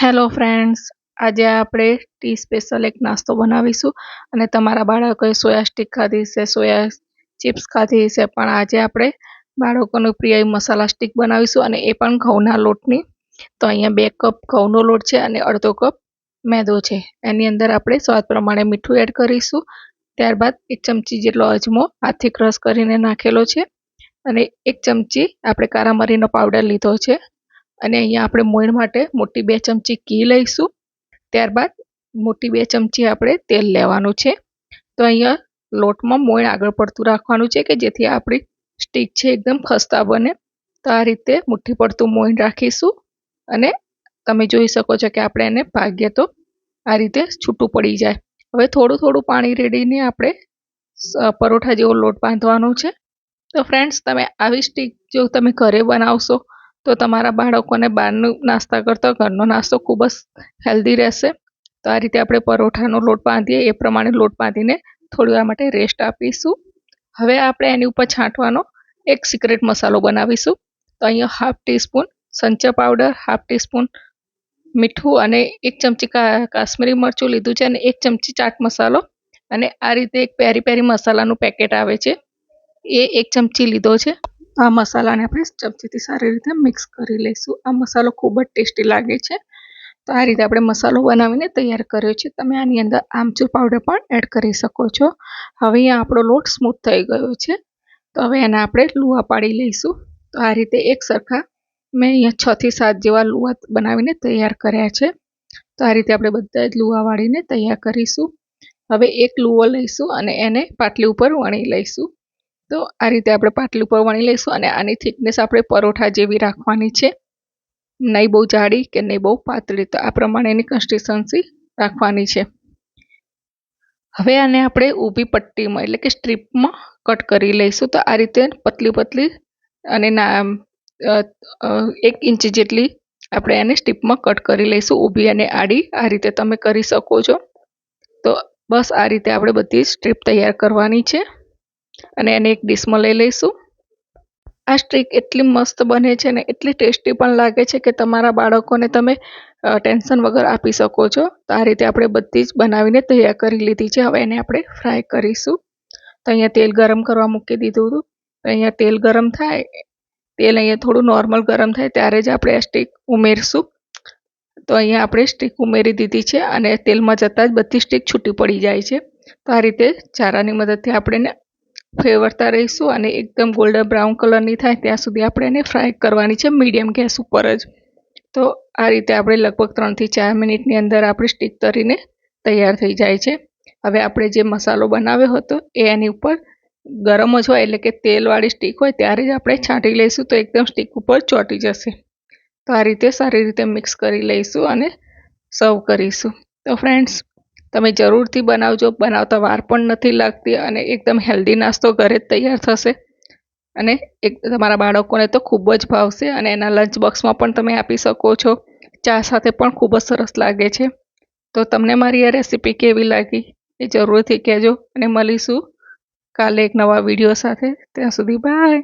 Hello friends આજે આપણે tea special એક નાસ્તો બનાવીશું અને તમારા બાળકોએ સોયા સ્ટિક ખાધી છે, સોયા ચિપ્સ ખાધી છે, પણ આજે આપણે બાળકોનું પ્રિય મસાલા સ્ટિક બનાવીશું અને એ પણ ઘઉંના લોટની. તો અહીંયા બે કપ ઘઉંનો લોટ છે અને અડધો કપ મેદો છે. એની અંદર આપણે સ્વાદ પ્રમાણે મીઠું એડ કરીશું. ત્યારબાદ એક ચમચી જેટલો અજમો હાથથી ક્રશ કરીને નાખેલો છે અને એક ચમચી આપણે કારા મરીનો પાવડર લીધો છે. અને અહીંયા આપણે મોઈણ માટે મોટી બે ચમચી ઘી લઈશું. ત્યારબાદ મોટી બે ચમચી આપણે તેલ લેવાનું છે. તો અહીંયા લોટમાં મોઈણ આગળ પડતું રાખવાનું છે કે જેથી આપણી સ્ટીક છે એકદમ ખસ્તા બને. તો આ રીતે મુઠ્ઠી પડતું મોઈણ રાખીશું અને તમે જોઈ શકો છો કે આપણે એને ભાગીએ તો આ રીતે છૂટું પડી જાય. હવે થોડું થોડું પાણી રેડીને આપણે પરોઠા જેવો લોટ બાંધવાનો છે. તો ફ્રેન્ડ્સ, તમે આવી સ્ટીક જો તમે ઘરે બનાવશો તો તમારા બાળકોને બહારનું નાસ્તા કરતાં ઘરનો નાસ્તો ખૂબ જ હેલ્ધી રહેશે. તો આ રીતે આપણે પરોઠાનો લોટ બાંધીએ. એ પ્રમાણે લોટ બાંધીને થોડી વાર માટે રેસ્ટ આપીશું. હવે આપણે એની ઉપર છાંટવાનો એક સિક્રેટ મસાલો બનાવીશું. તો અહીંયા હાફ ટીસ્પૂન સંચા પાવડર હાફ ટીસ્પૂન મીઠું અને એક ચમચી કાશ્મીરી મરચું લીધું છે અને એક ચમચી ચાટ મસાલો. અને આ રીતે એક પેરી પેરી મસાલાનું પેકેટ આવે છે. એ એક ચમચી લીધો છે. આ મસાલાને આપણે ચમચીથી સારી રીતે મિક્સ કરી લઈશું. આ મસાલો ખૂબ જ ટેસ્ટી લાગે છે. તો આ રીતે આપણે મસાલો બનાવીને તૈયાર કર્યો છે. તમે આની અંદર આમચૂર પાવડર પણ એડ કરી શકો છો. હવે અહીંયા આપણો લોટ સ્મૂથ થઈ ગયો છે. તો હવે એને આપણે લુવા પાડી લઈશું. તો આ રીતે એક સરખા મેં અહીંયા છથી સાત જેવા લુવા બનાવીને તૈયાર કર્યા છે. તો આ રીતે આપણે બધા જ લુવા વાળીને તૈયાર કરીશું. હવે એક લુવો લઈશું અને એને પાટલી ઉપર વણી લઈશું. તો આ રીતે આપણે પાટલી ઉપર વણી લઈશું અને આની થિકનેસ આપણે પરોઠા જેવી રાખવાની છે. નહીં બહુ જાડી કે નહીં બહુ પાતળી, તો આ પ્રમાણેની કન્સિસ્ટન્સી રાખવાની છે. હવે આને આપણે ઊભી પટ્ટીમાં એટલે કે સ્ટ્રીપમાં કટ કરી લઈશું. તો આ રીતે પતલી પતલી અને ના એક ઇંચ જેટલી આપણે એને સ્ટીપમાં કટ કરી લઈશું. ઊભી અને આડી આ રીતે તમે કરી શકો છો. તો બસ આ રીતે આપણે બધી સ્ટ્રીપ તૈયાર કરવાની છે. અને એને એક ડીશમાં લઈ લઈશું. આ સ્ટ્રીક એટલી મસ્ત બને છે ને એટલી ટેસ્ટી પણ લાગે છે કે તમારા બાળકોને તમે ટેન્શન વગર આપી શકો છો. તો આ રીતે આપણે બધી જ બનાવીને તૈયાર કરી લીધી છે. હવે એને આપણે ફ્રાય કરીશું. તો અહીંયા તેલ ગરમ કરવા મૂકી દીધું હતું. અહીંયા તેલ ગરમ થાય. તેલ અહીંયા થોડું નોર્મલ ગરમ થાય ત્યારે જ આપણે આ સ્ટીક ઉમેરશું. તો અહીંયા આપણે સ્ટીક ઉમેરી દીધી છે અને તેલમાં જતાં જ બધી સ્ટીક છૂટી પડી જાય છે. તો આ રીતે ચારાની મદદથી આપણે ફેવરતા રહીશું અને એકદમ ગોલ્ડન બ્રાઉન કલરની થાય ત્યાં સુધી આપણે એને ફ્રાય કરવાની છે મીડિયમ ગેસ ઉપર જ. તો આ રીતે આપણે લગભગ ત્રણથી ચાર મિનિટની અંદર આપણી સ્ટીક તરીને તૈયાર થઈ જાય છે. હવે આપણે જે મસાલો બનાવ્યો હતો એ એની ઉપર ગરમ જ હોય એટલે કે તેલવાળી સ્ટીક હોય ત્યારે જ આપણે છાંટી લઈશું તો એકદમ સ્ટીક ઉપર ચોંટી જશે. તો આ રીતે સારી રીતે મિક્સ કરી લઈશું અને સર્વ કરીશું. તો ફ્રેન્ડ્સ તમે જરૂરથી બનાવજો. બનાવતા વાર પણ નથી લાગતી અને એકદમ હેલ્ધી નાસ્તો ઘરે જ તૈયાર થશે. અને એક તમારા બાળકોને તો ખૂબ જ ભાવશે અને એના લંચ બોક્સમાં પણ તમે આપી શકો છો. ચા સાથે પણ ખૂબ જ સરસ લાગે છે. તો તમને મારી આ રેસીપી કેવી લાગી એ જરૂરથી કહેજો અને મળીશું કાલે એક નવા વીડિયો સાથે. ત્યાં સુધી બાય